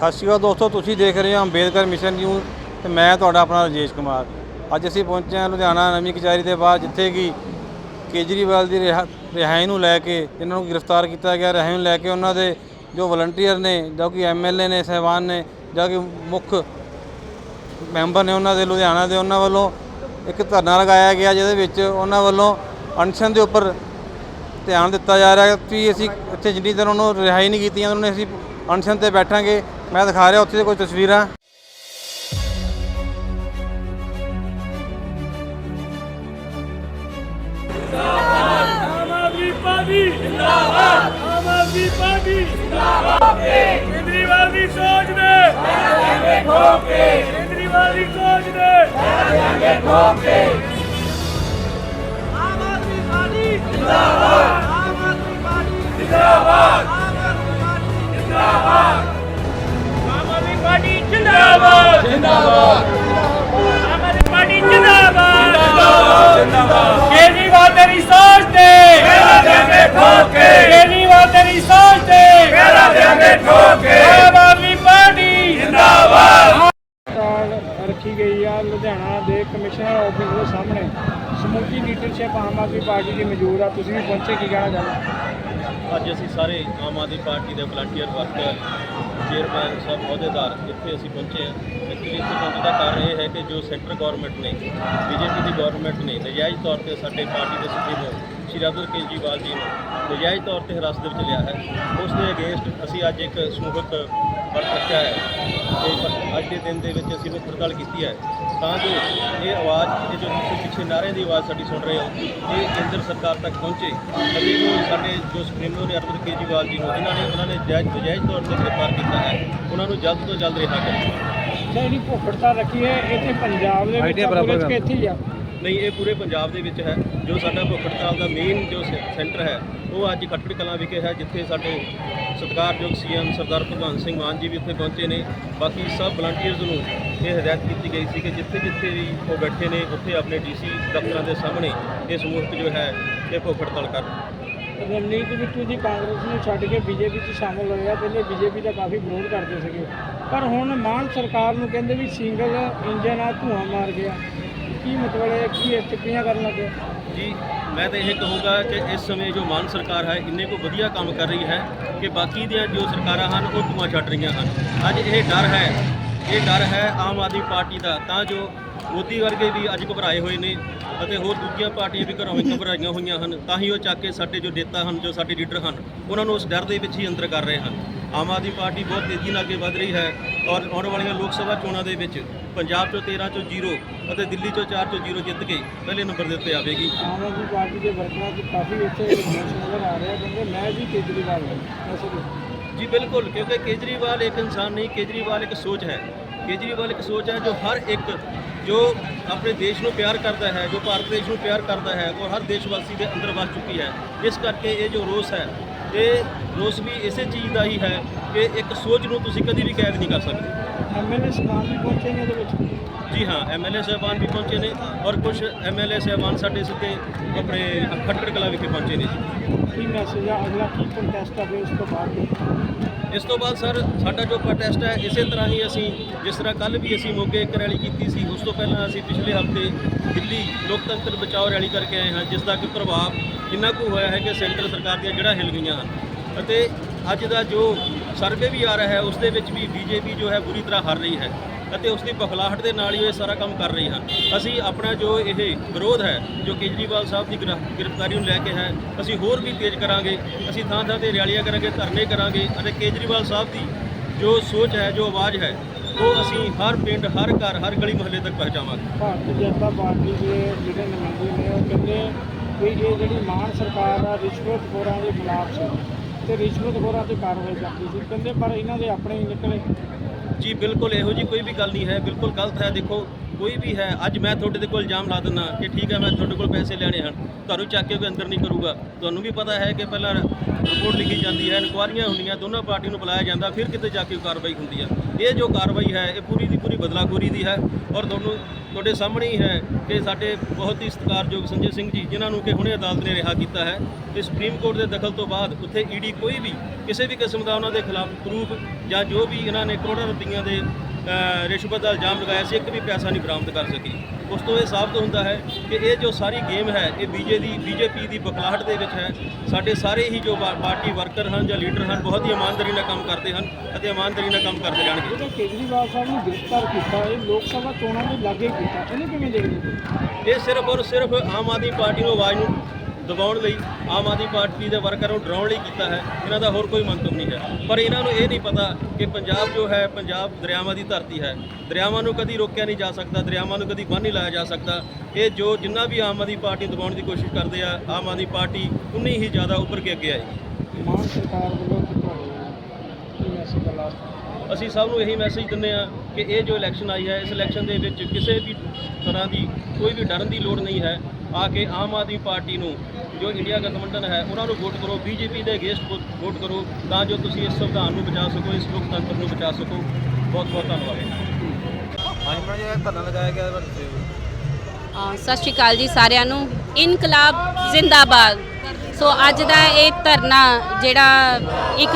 ਸਤਿ ਸ਼੍ਰੀ ਅਕਾਲ ਦੋਸਤੋ, ਤੁਸੀਂ ਦੇਖ ਰਹੇ ਹੋ ਅੰਬੇਦਕਰ ਮਿਸ਼ਨ ਨਿਊਜ਼ ਤੇ ਮੈਂ ਤੁਹਾਡਾ ਆਪਣਾ ਰਜੇਸ਼ ਕੁਮਾਰ। ਅੱਜ ਅਸੀਂ ਪਹੁੰਚੇ ਹਾਂ ਲੁਧਿਆਣਾ ਨਵੀਂ ਕਚਹਿਰੀ ਦੇ ਬਾਅਦ ਜਿੱਥੇ ਕਿ ਕੇਜਰੀਵਾਲ ਦੀ ਰਿਹਾ- ਰਿਹਾਈ ਨੂੰ ਲੈ ਕੇ ਇਹਨਾਂ ਨੂੰ ਗ੍ਰਿਫਤਾਰ ਕੀਤਾ ਗਿਆ, ਰਿਹਾਈ ਨੂੰ ਲੈ ਕੇ ਉਹਨਾਂ ਦੇ ਜੋ ਵਲੰਟੀਅਰ ਨੇ, ਜੋ ਕਿ ਐਮਐਲਏ ਨੇ, ਸਹਿਬਾਨ ਨੇ, ਜੋ ਕਿ ਮੁੱਖ ਮੈਂਬਰ ਨੇ ਉਹਨਾਂ ਦੇ, ਲੁਧਿਆਣਾ ਦੇ, ਉਹਨਾਂ ਵੱਲੋਂ ਇੱਕ ਧਰਨਾ ਲਗਾਇਆ ਗਿਆ, ਜਿਹਦੇ ਵਿੱਚ ਉਹਨਾਂ ਵੱਲੋਂ ਅਨਸ਼ਨ ਦੇ ਉੱਪਰ ਧਿਆਨ ਦਿੱਤਾ ਜਾ ਰਿਹਾ ਕਿ ਅਸੀਂ ਇੱਥੇ ਜਿੰਨੀ ਦਿਨ ਉਹਨੂੰ ਰਿਹਾਈ ਨਹੀਂ ਕੀਤੀ ਉਹਨਾਂ ਨੇ ਅਸੀਂ ਅਨਸ਼ਨ ਤੇ ਬੈਠਾਂਗੇ। ਮੈਂ ਦਿਖਾ ਰਿਹਾ ਉੱਥੇ ਦੀ ਕੁਝ ਤਸਵੀਰਾਂ। ਆਮ ਆਦਮੀ ਪਾਰਟੀ ਜਿੰਦਾਬਾਦ ਆਮ ਆਦਮੀ ਪਾਰਟੀ ਜਿੰਦਾਬਾਦ ਕੇਜਰੀਵਾਲ ਸੋਚ ਦੇ ਦੇਾਂਗੇ ਠੋਕੇ ਕੇਜਰੀਵਾਲ ਸੋਚ ਦੇ ਦੇਾਂਗੇ ਠੋਕੇ ਲੀਡਰਸ਼ਿਪ ਆਮ ਆਦਮੀ ਪਾਰਟੀ ਦੀ ਮੌਜੂਦ ਆ, ਤੁਸੀਂ ਵੀ ਪਹੁੰਚੇ, ਕੀ ਕਹਿਣਾ ਚਾਹੁੰਦੇ ਅੱਜ ਅਸੀਂ ਸਾਰੇ ਆਮ ਆਦਮੀ ਪਾਰਟੀ ਦੇ ਵਲੰਟੀਅਰ ਵਰਕਰ ਚੇਅਰਮੈਨ ਸਭ ਅਹੁਦੇਦਾਰ ਜਿੱਥੇ ਅਸੀਂ ਪਹੁੰਚੇ ਹਾਂ। ਐਕਚੁਅਲੀ ਇੱਥੇ ਪਹੁੰਚਣ ਦਾ ਕਾਰਨ ਇਹ ਹੈ ਕਿ ਜੋ ਸੈਂਟਰ ਗਵਰਨਮੈਂਟ ਨੇ ਬੀਜੇਪੀ ਦੀ ਗਵਰਨਮੈਂਟ ਨੇ, ਨਜਾਇਜ਼ ਤੌਰ ਤੇ ਸਾਡੇ ਪਾਰਟੀ ਦੇ ਸੁਪਰੀਮੋ ਸ਼੍ਰੀ ਅਰਵਿੰਦ ਕੇਜਰੀਵਾਲ ਜੀ ਨੂੰ ਨਜਾਇਜ਼ ਤੌਰ ਤੇ ਹਿਰਾਸਤ ਦੇ ਵਿੱਚ ਲਿਆ ਹੈ। ਉਸ ਦੇ ਅਗੇਂਸਟ ਅਸੀਂ ਅੱਜ ਇੱਕ ਸਮੂਹਕ ਵਰਤ ਰੱਖਿਆ ਹੈ। ਤੇ ਅੱਜ ਦੇ ਦਿਨ ਦੇ ਵਿੱਚ ਅਸੀਂ ਮੁੱਖ ਹੜਤਾਲ ਕੀਤੀ ਹੈ। ਤਾਂ ਜੋ ਇਹ ਆਵਾਜ਼ ਇਹ ਜੋ ਤੁਸੀਂ ਪਿੱਛੇ ਨਾਅਰਿਆਂ ਦੀ ਆਵਾਜ਼ ਸਾਡੀ ਸੁਣ ਰਹੇ ਹੋ ਇਹ ਕੇਂਦਰ ਸਰਕਾਰ ਤੱਕ ਪਹੁੰਚੇ। ਅਤੇ ਜੋ ਸਾਡੇ ਜੋ ਸੁਪਰੀਮੋ ਨੇ ਅਰਵਿੰਦ ਕੇਜਰੀਵਾਲ ਜੀ ਨੂੰ ਜਿਨ੍ਹਾਂ ਨੇ ਉਹਨਾਂ ਨੇ ਜਾਇਜ਼ ਨਜਾਇਜ਼ ਤੌਰ ਤੇ ਗ੍ਰਿਫਤਾਰ ਕੀਤਾ ਹੈ ਉਹਨਾਂ ਨੂੰ ਜਲਦ ਤੋਂ ਜਲਦ ਰਿਹਾ ਕਰੇ। ਜਿਹੜੀ ਭੁੱਖ ਹੜਤਾਲ ਰੱਖੀ ਹੈ ਇੱਥੇ ਪੰਜਾਬ ਦੇ ਵਿੱਚ ਪੂਰੇ 'ਚ ਕਿ ਇੱਥੇ ਹੀ ਆ। ਨਹੀਂ ਇਹ ਪੂਰੇ ਪੰਜਾਬ ਦੇ ਵਿੱਚ ਹੈ। ਜੋ ਸਾਡਾ ਭੁੱਖ ਹੜਤਾਲ ਦਾ ਮੇਨ ਜੋ ਸੈਂਟਰ ਹੈ ਉਹ ਅੱਜ ਖੱਟੜ ਕਲਾਂ ਵਿਖੇ ਹੈ ਜਿੱਥੇ ਸਾਡੇ ਸਤਿਕਾਰਯੋਗ ਸੀਐਮ ਸਰਦਾਰ ਭਗਵੰਤ ਸਿੰਘ ਮਾਨ ਜੀ ਵੀ ਉੱਥੇ ਪਹੁੰਚੇ ਨੇ। ਬਾਕੀ ਸਭ ਵਲੰਟੀਅਰਸ ਨੂੰ ਇਹ ਹਦਾਇਤ ਕੀਤੀ ਗਈ ਸੀ ਕਿ ਜਿੱਥੇ ਜਿੱਥੇ ਵੀ ਉਹ ਬੈਠੇ ਨੇ ਉੱਥੇ ਆਪਣੇ ਡੀਸੀ ਦਫ਼ਤਰਾਂ ਦੇ ਸਾਹਮਣੇ ਇਹ ਸਮੂਹਕ ਜੋ ਹੈ ਇਹ ਭੁੱਖ ਹੜਤਾਲ ਕਰਨ ਰਵਨੀਤ ਬਿੱਟੂ ਜੀ ਕਾਂਗਰਸ ਨੂੰ ਛੱਡ ਕੇ ਬੀਜੇਪੀ 'ਚ ਸ਼ਾਮਲ ਹੋਏ ਆ ਪਹਿਲੇ ਬੀਜੇਪੀ ਦਾ ਕਾਫੀ ਵਿਰੋਧ ਕਰਦੇ ਸੀਗੇ। ਪਰ ਹੁਣ ਮਾਨ ਸਰਕਾਰ ਨੂੰ ਕਹਿੰਦੇ ਵੀ ਸਿੰਗਲ ਇੰਜਨ ਆ ਧੂਆਂ ਮਾਰ ਗਿਆ। ਕੀ ਮਤਲਬ ਹੈ ਕੀ ਇਹ ਟਿੱਪਣੀਆਂ ਕਰਨ ਲੱਗੇ? ਜੀ ਮੈਂ ਤਾਂ ਇਹ ਕਹੂੰਗਾ ਕਿ ਇਸ ਸਮੇਂ ਜੋ ਮਾਨ ਸਰਕਾਰ ਹੈ ਇੰਨੇ ਕੋ ਵਧੀਆ ਕੰਮ ਕਰ ਰਹੀ ਹੈ ਕਿ ਬਾਕੀ ਦੀਆਂ ਜੋ ਸਰਕਾਰਾਂ ਹਨ ਉਹ ਧੂਆਂ ਛੱਡ ਰਹੀਆਂ ਹਨ। ਅੱਜ ਇਹ ਡਰ ਹੈ ਇਹ ਡਰ ਹੈ ਆਮ ਆਦਮੀ ਪਾਰਟੀ ਦਾ, ਤਾਂ ਜੋ ਮੋਦੀ ਵਰਗੇ ਵੀ ਅੱਜ ਘਬਰਾਏ ਹੋਏ ਨੇ ਅਤੇ ਹੋਰ ਦੂਜੀਆਂ ਪਾਰਟੀਆਂ ਵੀ ਘਰੋਂ ਹੀ ਘਬਰਾਈਆਂ ਹੋਈਆਂ ਹਨ, ਤਾਂ ਹੀ ਉਹ ਚੱਕ ਕੇ ਸਾਡੇ ਜੋ ਨੇਤਾ ਹਨ, ਜੋ ਸਾਡੇ ਲੀਡਰ ਹਨ, ਉਹਨਾਂ ਨੂੰ ਉਸ ਡਰ ਦੇ ਵਿੱਚ ਹੀ ਅੰਦਰ ਕਰ ਰਹੇ ਹਨ। ਆਮ ਆਦਮੀ ਪਾਰਟੀ ਬਹੁਤ ਤੇਜ਼ੀ ਨਾਲ ਅੱਗੇ ਵਧ ਰਹੀ ਹੈ ਔਰ ਆਉਣ ਵਾਲੀਆਂ ਲੋਕ ਸਭਾ ਚੋਣਾਂ ਦੇ ਵਿੱਚ ਪੰਜਾਬ ਚੋਂ 13 ਚੋਂ 0 ਅਤੇ ਦਿੱਲੀ ਚੋਂ 4 ਚੋਂ 0 ਜਿੱਤ ਕੇ ਪਹਿਲੇ ਨੰਬਰ ਦੇ ਉੱਤੇ ਆਵੇਗੀ। ਆਮ ਆਦਮੀ ਪਾਰਟੀ ਦੇ ਵਰਕਰਾਂ 'ਚ ਕਾਫੀ ਇੱਥੇ ਨਜ਼ਰ ਆ ਰਿਹਾ ਕਹਿੰਦੇ ਮੈਂ ਵੀ ਕੇਜਰੀਵਾਲ ਹਾਂ। ਜੀ, ਬਿਲਕੁਲ, ਕਿਉਂਕਿ ਕੇਜਰੀਵਾਲ ਇੱਕ ਇਨਸਾਨ ਨਹੀਂ, ਕੇਜਰੀਵਾਲ ਇੱਕ ਸੋਚ ਹੈ। ਕੇਜਰੀਵਾਲ ਇੱਕ ਸੋਚ ਹੈ ਜੋ ਹਰ ਇੱਕ, ਜੋ ਆਪਣੇ ਦੇਸ਼ ਨੂੰ ਪਿਆਰ ਕਰਦਾ ਹੈ, ਜੋ ਭਾਰਤ ਦੇਸ਼ ਨੂੰ ਪਿਆਰ ਕਰਦਾ ਹੈ ਉਹ ਹਰ ਦੇਸ਼ਵਾਸੀ ਦੇ ਅੰਦਰ ਵਸ ਚੁੱਕੀ ਹੈ। ਇਸ ਕਰਕੇ ਇਹ ਜੋ ਰੋਸ ਹੈ, ਇਹ ਰੋਸ ਵੀ ਇਸੇ ਚੀਜ਼ ਦਾ ਹੀ ਹੈ ਕਿ ਇੱਕ ਸੋਚ ਨੂੰ ਤੁਸੀਂ ਕਦੀ ਵੀ ਕੈਦ ਨਹੀਂ ਕਰ ਸਕਦੇ। ਐਮਐਲਏ ਸਮਾਨ ਵੀ ਪਹੁੰਚੇ ਨੇ ਇਹਦੇ ਵਿੱਚ। ਜੀ ਹਾਂ ਐਮਐਲਏ ਸਾਹਿਬਾਨ ਵੀ ਪਹੁੰਚੇ ਨੇ ਔਰ ਕੁਝ ਐਮਐਲਏ ਸਾਹਿਬਾਨ ਸਾਡੇ ਸਿੱਧੇ ਆਪਣੇ ਖੱਟੜ ਕਲਾ ਵਿਖੇ ਪਹੁੰਚੇ ਨੇ ਜੀ। ਕੀ ਮੈਸੇਜ ਆ? ਅਗਲਾ ਕੀ ਕੰਟੈਸਟ ਆ ਉਸ ਤੋਂ ਬਾਅਦ? ਇਸ ਤੋਂ ਬਾਅਦ ਸਰ ਸਾਡਾ ਜੋ ਪ੍ਰੋਟੈਸਟ ਹੈ ਇਸੇ ਤਰ੍ਹਾਂ ਹੀ ਅਸੀਂ ਜਿਸ ਤਰ੍ਹਾਂ ਕੱਲ ਵੀ ਅਸੀਂ ਮੋਗੇ ਇੱਕ ਰੈਲੀ ਕੀਤੀ ਸੀ ਉਸ ਤੋਂ ਪਹਿਲਾਂ ਅਸੀਂ ਪਿਛਲੇ ਹਫ਼ਤੇ ਦਿੱਲੀ ਲੋਕਤੰਤਰ ਬਚਾਓ ਰੈਲੀ ਕਰਕੇ ਆਏ ਹਾਂ ਜਿਸ ਦਾ ਕਿ ਪ੍ਰਭਾਵ ਇੰਨਾ ਕੁ ਹੋਇਆ ਹੈ ਕਿ ਸੈਂਟਰ ਸਰਕਾਰ ਦੀਆਂ ਜੜ੍ਹਾਂ ਹਿੱਲ ਗਈਆਂ ਹਨ। ਅਤੇ ਅੱਜ ਦਾ ਜੋ ਸਰਵੇ ਵੀ ਆ ਰਿਹਾ ਹੈ ਉਸ ਦੇ ਵਿੱਚ ਵੀ ਬੀਜੇਪੀ ਜੋ ਹੈ ਬੁਰੀ ਤਰ੍ਹਾਂ ਹਾਰ ਰਹੀ ਹੈ। ਅਤੇ ਉਸ ਦੀ ਬਖਲਾਹਟ ਦੇ ਨਾਲ ਹੀ ਇਹ ਸਾਰਾ ਕੰਮ ਕਰ ਰਹੀ ਹਨ। ਅਸੀਂ ਆਪਣਾ ਜੋ ਇਹ ਵਿਰੋਧ ਹੈ, ਜੋ ਕੇਜਰੀਵਾਲ ਸਾਹਿਬ ਦੀ ਗ੍ਰਿਫ- ਗ੍ਰਿਫਤਾਰੀ ਨੂੰ ਲੈ ਕੇ ਹੈ, ਅਸੀਂ ਹੋਰ ਵੀ ਤੇਜ਼ ਕਰਾਂਗੇ, ਅਸੀਂ ਥਾਂ ਥਾਂ ਤੇ ਰੈਲੀਆਂ ਕਰਾਂਗੇ, ਧਰਨੇ ਕਰਾਂਗੇ ਅਤੇ ਕੇਜਰੀਵਾਲ ਸਾਹਿਬ ਦੀ ਜੋ ਸੋਚ ਹੈ, ਜੋ ਆਵਾਜ਼ ਹੈ, ਉਹ ਅਸੀਂ ਹਰ ਪਿੰਡ, ਹਰ ਘਰ, ਹਰ ਗਲੀ ਮੁਹੱਲੇ ਤੱਕ ਪਹੁੰਚਾਵਾਂਗੇ। ਭਾਰਤੀ ਜਨਤਾ ਪਾਰਟੀ ਦੇ ਜਿਹੜੇ ਨੁਮਾਇੰਦੇ ਨੇ, ਉਹ ਕਹਿੰਦੇ ਵੀ ਇਹ ਜਿਹੜੀ ਮਾਨ ਸਰਕਾਰ ਆ ਰਿਸ਼ਵਤਖੋਰਾਂ ਦੇ ਖਿਲਾਫ ਸੀ ਤੇ ਰਿਸ਼ਵਤਖੋਰਾਂ ਤੇ ਕਾਰਵਾਈ ਕਰਦੀ ਸੀ। ਕਹਿੰਦੇ ਪਰ ਇਹਨਾਂ ਦੇ ਆਪਣੇ ਹੀ ਨਿਕਲੇ। ਜੀ, ਬਿਲਕੁਲ ਇਹੋ ਜੀ ਕੋਈ ਵੀ ਗੱਲ ਨਹੀਂ ਹੈ, ਬਿਲਕੁਲ ਗਲਤ ਹੈ, ਦੇਖੋ, ਕੋਈ ਵੀ ਹੈ, ਅੱਜ ਮੈਂ ਤੁਹਾਡੇ ਦੇ ਕੋਲ ਇਲਜ਼ਾਮ ਲਾ ਦਿੰਦਾ ਕਿ ਠੀਕ ਹੈ, ਮੈਂ ਤੁਹਾਡੇ ਕੋਲ ਪੈਸੇ ਲੈਣੇ ਹਨ ਤੁਹਾਨੂੰ ਚੱਕ ਕੇ ਕੋਈ ਅੰਦਰ ਨਹੀਂ ਕਰੂਗਾ। ਤੁਹਾਨੂੰ ਵੀ ਪਤਾ ਹੈ ਕਿ ਪਹਿਲਾਂ ਰਿਪੋਰਟ ਲਿਖੀ ਜਾਂਦੀ ਹੈ, ਇਨਕੁਆਰੀਆਂ ਹੁੰਦੀਆਂ, ਦੋਨਾਂ ਪਾਰਟੀ ਨੂੰ ਬੁਲਾਇਆ ਜਾਂਦਾ, ਫਿਰ ਕਿਤੇ ਜਾ ਕੇ ਕਾਰਵਾਈ ਹੁੰਦੀ ਹੈ। ਇਹ ਜੋ ਕਾਰਵਾਈ ਹੈ, ਇਹ ਪੂਰੀ ਦੀ ਪੂਰੀ ਬਦਲਾਖੋਰੀ ਦੀ ਹੈ ਔਰ ਤੁਹਾਨੂੰ ਤੁਹਾਡੇ ਸਾਹਮਣੇ ਹੀ ਹੈ ਕਿ ਸਾਡੇ ਬਹੁਤ ਹੀ ਸਤਿਕਾਰਯੋਗ ਸੰਜੇ ਸਿੰਘ ਜੀ, ਜਿਨ੍ਹਾਂ ਨੂੰ ਕਿ ਹੁਣੇ ਅਦਾਲਤ ਨੇ ਰਿਹਾ ਕੀਤਾ ਹੈ। ਤੇ ਸੁਪਰੀਮ ਕੋਰਟ ਦੇ ਦਖਲ ਤੋਂ ਬਾਅਦ ਉੱਥੇ ਈਡੀ ਕੋਈ ਵੀ ਕਿਸੇ ਵੀ ਕਿਸਮ ਦਾ ਉਹਨਾਂ ਦੇ ਖਿਲਾਫ ਪ੍ਰੂਫ ਜਾਂ ਜੋ ਵੀ ਇਹਨਾਂ ਨੇ ਕਰੋੜਾਂ ਰੁਪਈਆਂ ਦੇ ਰਿਸ਼ਵਤ ਦਾ ਇਲਜ਼ਾਮ ਲਗਾਇਆ ਸੀ ਇੱਕ ਵੀ ਪੈਸਾ ਨਹੀਂ ਬਰਾਮਦ ਕਰ ਸਕੀ। ਉਸ ਤੋਂ ਇਹ ਸਾਬਤ ਹੁੰਦਾ ਹੈ ਕਿ ਇਹ ਜੋ ਸਾਰੀ ਗੇਮ ਹੈ ਇਹ ਬੀਜੇ ਦੀ ਬੀਜੇਪੀ ਦੀ ਬਖਲਾਹਟ ਦੇ ਵਿੱਚ ਹੈ। ਸਾਡੇ ਸਾਰੇ ਹੀ ਜੋ ਪਾਰਟੀ ਵਰਕਰ ਹਨ ਜਾਂ ਲੀਡਰ ਹਨ ਬਹੁਤ ਹੀ ਇਮਾਨਦਾਰੀ ਨਾਲ ਕੰਮ ਕਰਦੇ ਹਨ ਅਤੇ ਇਮਾਨਦਾਰੀ ਨਾਲ ਕੰਮ ਕਰਦੇ ਰਹਿਣਗੇ। ਜਿਹੜਾ ਕੇਜਰੀਵਾਲ ਸਾਹਿਬ ਨੂੰ ਗ੍ਰਿਫਤਾਰ ਕੀਤਾ ਇਹ ਲੋਕ ਸਭਾ ਚੋਣਾਂ ਦੇ ਲਾਗੇ ਕੀਤਾ ਇਹਨੂੰ ਕਿਵੇਂ ਦੇਖਦੇ ਇਹ ਸਿਰਫ ਔਰ ਸਿਰਫ ਆਮ ਆਦਮੀ ਪਾਰਟੀ ਨੂੰ ਆਵਾਜ਼ ਨੂੰ ਦਬਾਉਣ ਲਈ ਆਮ ਆਦਮੀ ਪਾਰਟੀ ਦੇ ਵਰਕਰਾਂ ਨੂੰ ਡਰਾਉਣ ਲਈ ਕੀਤਾ ਹੈ। ਇਹਨਾਂ ਦਾ ਹੋਰ ਕੋਈ ਮੰਤਵ ਨਹੀਂ ਹੈ। ਪਰ ਇਹਨਾਂ ਨੂੰ ਇਹ ਨਹੀਂ ਪਤਾ ਕਿ ਪੰਜਾਬ ਜੋ ਹੈ ਪੰਜਾਬ ਦਰਿਆਵਾਂ ਦੀ ਧਰਤੀ ਹੈ। ਦਰਿਆਵਾਂ ਨੂੰ ਕਦੀ ਰੋਕਿਆ ਨਹੀਂ ਜਾ ਸਕਦਾ ਦਰਿਆਵਾਂ ਨੂੰ ਕਦੀ ਬੰਨ੍ਹ ਨਹੀਂ ਲਾਇਆ ਜਾ ਸਕਦਾ। ਇਹ ਜੋ ਜਿੰਨਾ ਵੀ ਆਮ ਆਦਮੀ ਪਾਰਟੀ ਦਬਾਉਣ ਦੀ ਕੋਸ਼ਿਸ਼ ਕਰਦੇ ਆ ਆਮ ਆਦਮੀ ਪਾਰਟੀ ਉਨੀ ਹੀ ਜ਼ਿਆਦਾ ਉੱਭਰ ਕੇ ਅੱਗੇ ਆਏਗੀ। ਮਾਨ ਸਰਕਾਰ ਵੱਲੋਂ ਤੇ ਤੁਹਾਡੇ ਕੀ ਮੈਸੇਜ ਦਾ ਲਾਸਟ ਅਸੀਂ ਸਭ ਨੂੰ ਇਹੀ ਮੈਸੇਜ ਦਿੰਦੇ ਆ ਕਿ ਇਹ ਜੋ ਇਲੈਕਸ਼ਨ ਆਈ ਹੈ ਇਸ ਇਲੈਕਸ਼ਨ ਦੇ ਵਿੱਚ ਕਿਸੇ ਵੀ ਤਰ੍ਹਾਂ ਦੀ ਕੋਈ ਵੀ ਡਰਨ ਦੀ ਲੋੜ ਨਹੀਂ ਹੈ। ਆ ਕੇ ਆਮ ਆਦਮੀ ਪਾਰਟੀ ਨੂੰ ਜੋ ਇੰਡੀਆ ਗਠਬੰਧਨ ਹੈ ਉਹਨਾਂ ਨੂੰ ਵੋਟ ਕਰੋ ਬੀਜੇਪੀ ਦੇ ਅਗੇਂਸਟ ਵੋਟ ਕਰੋ ਤਾਂ ਜੋ ਤੁਸੀਂ ਇਸ ਸੰਵਿਧਾਨ ਨੂੰ ਬਚਾ ਸਕੋ ਇਸ ਲੋਕਤੰਤਰ ਨੂੰ ਬਚਾ ਸਕੋ। ਬਹੁਤ ਬਹੁਤ ਧੰਨਵਾਦ। ਅ, ਸਤਿ ਸ਼੍ਰੀ ਅਕਾਲ ਜੀ ਸਾਰਿਆਂ ਨੂੰ। ਇਨਕਲਾਬ ਜ਼ਿੰਦਾਬਾਦ। ਸੋ ਅੱਜ ਦਾ ਇਹ ਧਰਨਾ ਜਿਹੜਾ ਇੱਕ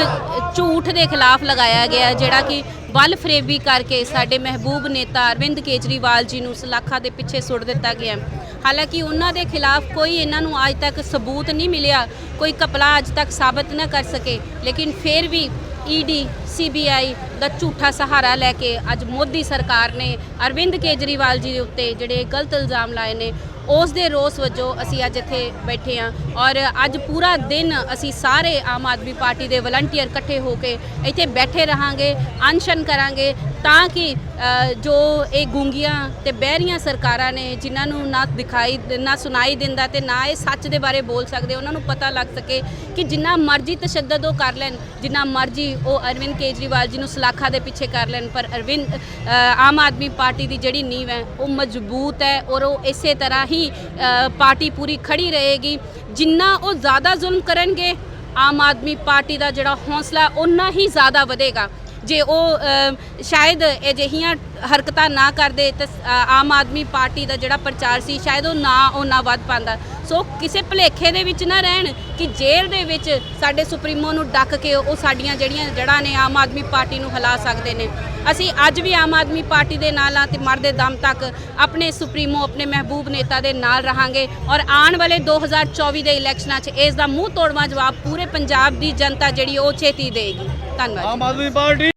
ਝੂਠ ਦੇ ਖਿਲਾਫ ਲਗਾਇਆ ਗਿਆ ਜਿਹੜਾ ਕਿ ਵੱਲ ਫਰੇਬੀ ਕਰਕੇ ਸਾਡੇ ਮਹਿਬੂਬ ਨੇਤਾ ਅਰਵਿੰਦ ਕੇਜਰੀਵਾਲ ਜੀ ਨੂੰ ਸਲਾਖਾਂ ਦੇ ਪਿੱਛੇ ਸੁੱਟ ਦਿੱਤਾ ਗਿਆ। ਹਾਲਾਂਕਿ ਉਹਨਾਂ ਦੇ ਖਿਲਾਫ ਕੋਈ ਇਹਨਾਂ ਨੂੰ ਅੱਜ ਤੱਕ ਸਬੂਤ ਨਹੀਂ ਮਿਲਿਆ, ਕੋਈ ਕਪਲਾ ਅੱਜ ਤੱਕ ਸਾਬਤ ਨਾ ਕਰ ਸਕੇ। ਲੇਕਿਨ ਫਿਰ ਵੀ ਈਡੀ ਸੀਬੀਆਈ ਦਾ ਝੂਠਾ ਸਹਾਰਾ ਲੈ ਕੇ ਅੱਜ ਮੋਦੀ ਸਰਕਾਰ ਨੇ ਅਰਵਿੰਦ ਕੇਜਰੀਵਾਲ ਜੀ ਦੇ ਉੱਤੇ ਜਿਹੜੇ ਗਲਤ ਇਲਜ਼ਾਮ ਲਾਏ ਨੇ, ਉਸ ਦੇ ਰੋਸ ਵਜੋਂ ਅਸੀਂ ਅੱਜ ਇੱਥੇ ਬੈਠੇ ਹਾਂ ਔਰ ਅੱਜ ਪੂਰਾ ਦਿਨ ਅਸੀਂ ਸਾਰੇ ਆਮ ਆਦਮੀ ਪਾਰਟੀ ਦੇ ਵਲੰਟੀਅਰ ਇਕੱਠੇ ਹੋ ਕੇ ਇੱਥੇ ਬੈਠੇ ਰਹਾਂਗੇ ਅਨਸ਼ਨ ਕਰਾਂਗੇ। ਤਾਂ ਕਿ ਜੋ ਇਹ ਗੂੰਗੀਆਂ ਤੇ ਬਹਿਰੀਆਂ ਸਰਕਾਰਾਂ ਨੇ ਜਿਨ੍ਹਾਂ ਨੂੰ ਨਾ ਦਿਖਾਈ, ਨਾ ਸੁਣਾਈ ਦਿੰਦਾ ਤੇ ਨਾ ਇਹ ਸੱਚ ਦੇ ਬਾਰੇ ਬੋਲ ਸਕਦੇ, ਉਹਨਾਂ ਨੂੰ ਪਤਾ ਲੱਗ ਸਕੇ ਕਿ ਜਿੰਨਾ ਮਰਜ਼ੀ ਤਸ਼ੱਦਦ ਉਹ ਕਰ ਲੈਣ, ਜਿੰਨਾ ਮਰਜ਼ੀ ਉਹ ਅਰਵਿੰਦ ਕੇਜਰੀਵਾਲ ਜੀ ਨੂੰ ਸਲਾਖਾਂ ਦੇ ਪਿੱਛੇ ਕਰ ਲੈਣ, ਪਰ ਅਰਵਿੰਦ ਆਮ ਆਦਮੀ ਪਾਰਟੀ ਦੀ ਜਿਹੜੀ ਨੀਂਹ ਹੈ, ਉਹ ਮਜ਼ਬੂਤ ਹੈ ਔਰ ਉਹ ਇਸੇ ਤਰ੍ਹਾਂ ਹੀ ਪਾਰਟੀ ਪੂਰੀ ਖੜੀ ਰਹੇਗੀ। ਜਿੰਨਾ ਉਹ ਜ਼ਿਆਦਾ ਜ਼ੁਲਮ ਕਰਨਗੇ, ਆਮ ਆਦਮੀ ਪਾਰਟੀ ਦਾ ਜਿਹੜਾ ਹੌਸਲਾ ਉਨਾ ਹੀ ਜ਼ਿਆਦਾ ਵਧੇਗਾ। ਜੇ ਉਹ ਸ਼ਾਇਦ ਅਜਿਹੀਆਂ ਹਰਕਤਾਂ ਨਾ ਕਰਦੇ ਤਾਂ ਆਮ ਆਦਮੀ ਪਾਰਟੀ ਦਾ ਜਿਹੜਾ ਪ੍ਰਚਾਰ ਸੀ, ਸ਼ਾਇਦ ਉਹ ਨਾ ਉਹ ਨਾ ਵੱਧ ਪਾਉਂਦਾ। ਸੋ ਕਿਸੇ ਭੁਲੇਖੇ ਦੇ ਵਿੱਚ ਨਾ ਰਹਿਣ ਕਿ ਜੇਲ੍ਹ ਦੇ ਵਿੱਚ ਸਾਡੇ ਸੁਪਰੀਮੋ ਨੂੰ ਡੱਕ ਕੇ ਉਹ ਸਾਡੀਆਂ ਜਿਹੜੀਆਂ ਜੜ੍ਹਾਂ ਨੇ ਆਮ ਆਦਮੀ ਪਾਰਟੀ ਨੂੰ ਹਿਲਾ ਸਕਦੇ ਨੇ। ਅਸੀਂ ਅੱਜ ਵੀ ਆਮ ਆਦਮੀ ਪਾਰਟੀ ਦੇ ਨਾਲ ਆ ਤੇ ਮਰਦੇ ਦਮ ਤੱਕ ਆਪਣੇ ਸੁਪਰੀਮੋ, ਆਪਣੇ ਮਹਿਬੂਬ ਨੇਤਾ ਦੇ ਨਾਲ ਰਹਾਂਗੇ ਔਰ ਆਉਣ ਵਾਲੇ 2024 ਦੇ ਇਲੈਕਸ਼ਨਾਂ 'ਚ ਇਸ ਦਾ ਮੂੰਹ ਤੋੜਵਾ ਜਵਾਬ ਪੂਰੇ ਪੰਜਾਬ ਦੀ ਜਨਤਾ ਜਿਹੜੀ ਉਹ ਛੇਤੀ ਦੇਗੀ ਧੰਨਵਾਦ ਆਮ ਆਦਮੀ ਪਾਰਟੀ